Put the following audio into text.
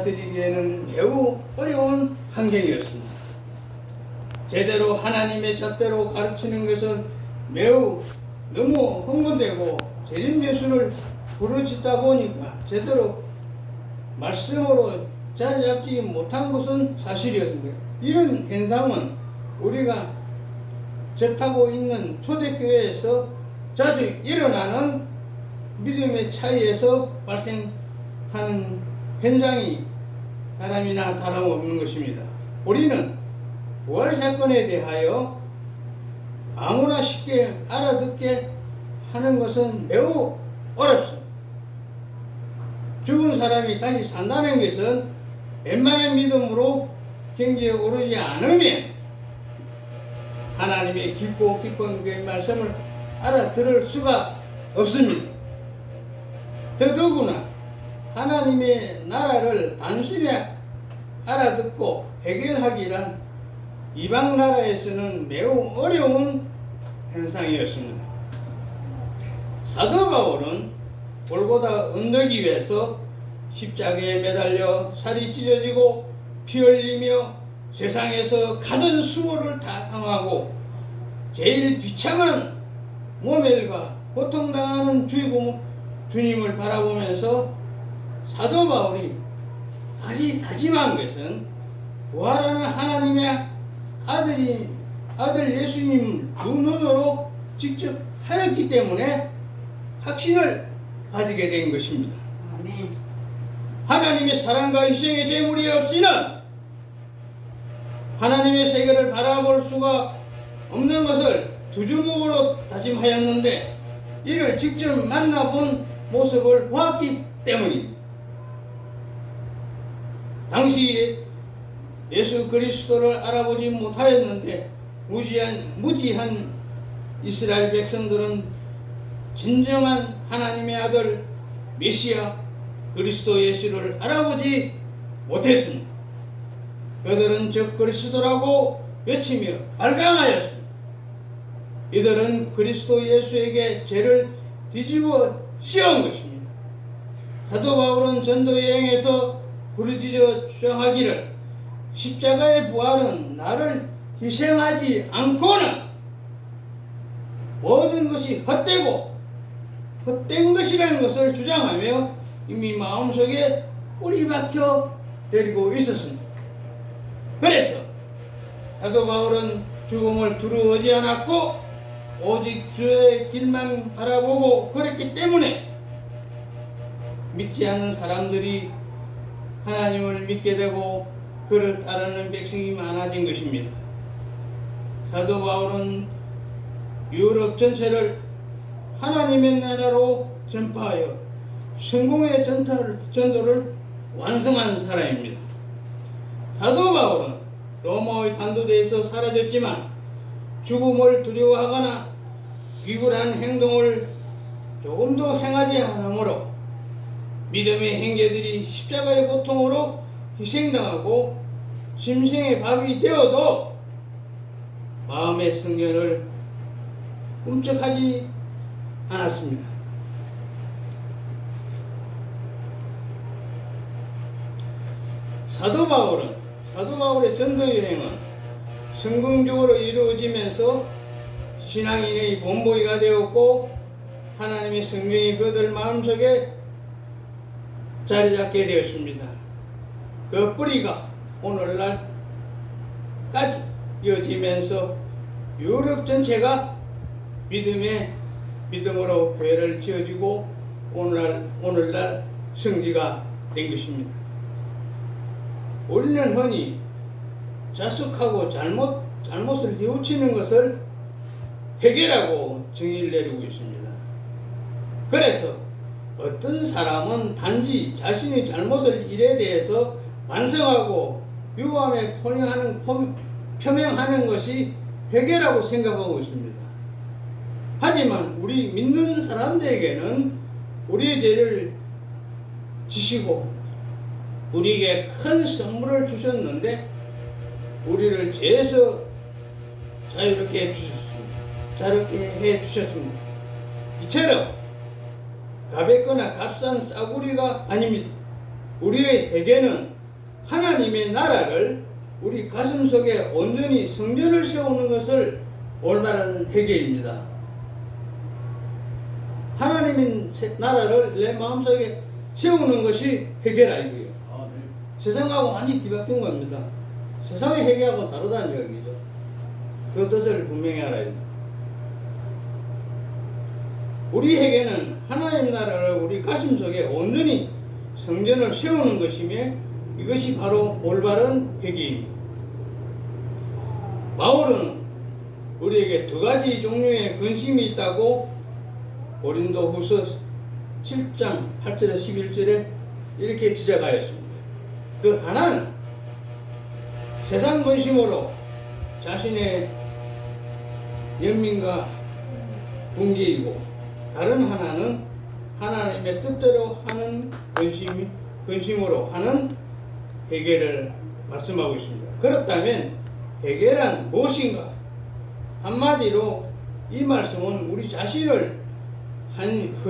받아들이기에는 매우 어려운 환경이었습니다. 제대로 하나님의 잣대로 가르치는 것은 매우 너무 흥분되고 재림 예수를 부르짖다 보니까 제대로 말씀으로 자리 잡지 못한 것은 사실이었는데 이런 현상은 우리가 접하고 있는 초대교회에서 자주 일어나는 믿음의 차이에서 발생하는 현상이 다름이나 다름없는 것입니다. 우리는 사건에 대하여 아무나 쉽게 알아듣게 하는 것은 매우 어렵습니다. 죽은 사람이 다시 산다는 것은 웬만한 믿음으로 경지에 오르지 않으면 하나님의 깊고 깊은 그 말씀을 알아들을 수가 없습니다. 더더구나 하나님의 나라를 단순히 알아듣고 해결하기란 이방 나라에서는 매우 어려운 현상이었습니다. 사도 바울은 골고다 언덕 위에서 십자가에 매달려 살이 찢어지고 피 흘리며 세상에서 가진 수모를 다 당하고 제일 비참한 모멸과 고통당하는 주님을 바라보면서 사도 바울이 다시 다짐한 것은 부활하는 하나님의 아들이 아들 예수님을 두 눈으로 직접 하였기 때문에 확신을 가지게 된 것입니다. 아멘. 하나님의 사랑과 희생의 제물이 없이는 하나님의 세계를 바라볼 수가 없는 것을 두 주먹으로 다짐하였는데 이를 직접 만나본 모습을 보았기 때문입니다. 당시 예수 그리스도를 알아보지 못하였는데 무지한, 무지한 이스라엘 백성들은 진정한 하나님의 아들 메시아 그리스도 예수를 알아보지 못했습니다. 그들은 저 그리스도라고 외치며 발광하였습니다. 이들은 그리스도 예수에게 죄를 뒤집어 씌운 것입니다. 사도 바울은 전도 여행에서 부르짖어 주장하기를 십자가의 부활은 나를 희생하지 않고는 모든 것이 헛되고 헛된 것이라는 것을 주장하며 이미 마음속에 뿌리 박혀 내리고 있었습니다. 그래서 사도 바울은 죽음을 두려워하지 않았고 오직 주의 길만 바라보고 그랬기 때문에 믿지 않는 사람들이 하나님을 믿게 되고 그를 따르는 백성이 많아진 것입니다. 사도 바울은 유럽 전체를 하나님의 나라로 전파하여 성공의 전타를, 전도를 완성한 사람입니다. 사도 바울은 로마의 단도대에서 사라졌지만 죽음을 두려워하거나 위굴한 행동을 조금도 행하지 않으므로 믿음의 행제들이 십자가의 고통으로 희생당하고 심생의 밥이 되어도 마음의 성전을 꿈쩍하지 않았습니다. 사도 바울은 사도 바울의 전도 여행은 성공적으로 이루어지면서 신앙인의 본보기가 되었고 하나님의 성령이 그들 마음속에 자리 잡게 되었습니다. 그 뿌리가 오늘날까지 이어지면서 유럽 전체가 믿음의 믿음으로 교회를 지어지고 오늘날 오늘날 성지가 된 것입니다. 우리는 흔히 자숙하고 잘못 잘못을 뉘우치는 것을 해결하고 정의를 내리고 있습니다. 그래서 어떤 사람은 단지 자신의 잘못을 일에 대해서 반성하고 유감에 표명하는, 표명하는 것이 해결하고 생각하고 있습니다. 하지만 우리 믿는 사람들에게는 우리의 죄를 지시고 우리에게 큰 선물을 주셨는데 우리를 죄에서 자유롭게 해주셨습니다. 자유롭게 해주셨습니다. 이처럼 가볍거나 값싼 싸구리가 아닙니다. 우리의 회개는 하나님의 나라를 우리 가슴 속에 온전히 성전을 세우는 것을 올바른 회개입니다. 하나님의 세- 나라를 내 마음속에 세우는 것이 회개라 이거예요. 아, 네. 세상하고 완전히 뒤바뀐 겁니다. 세상의 회개하고 다르다는 이야기죠. 그 뜻을 분명히 알아야 됩니다. 우리 회개는 하나님 나라를 우리 가슴 속에 온전히 성전을 세우는 것이며 이것이 바로 올바른 회개입니다. 바울은 우리에게 두 가지 종류의 근심이 있다고 고린도 후서 7장 8절에 11절에 이렇게 지적하였습니다. 그 하나는 세상 근심으로 자신의 연민과 분개이고 다른 하나는 하나님의 뜻대로 하는 근심이 근심으로 하는 회개를 말씀하고 있습니다. 그렇다면 회개란 무엇인가? 한마디로 이 말씀은 우리 자신을 한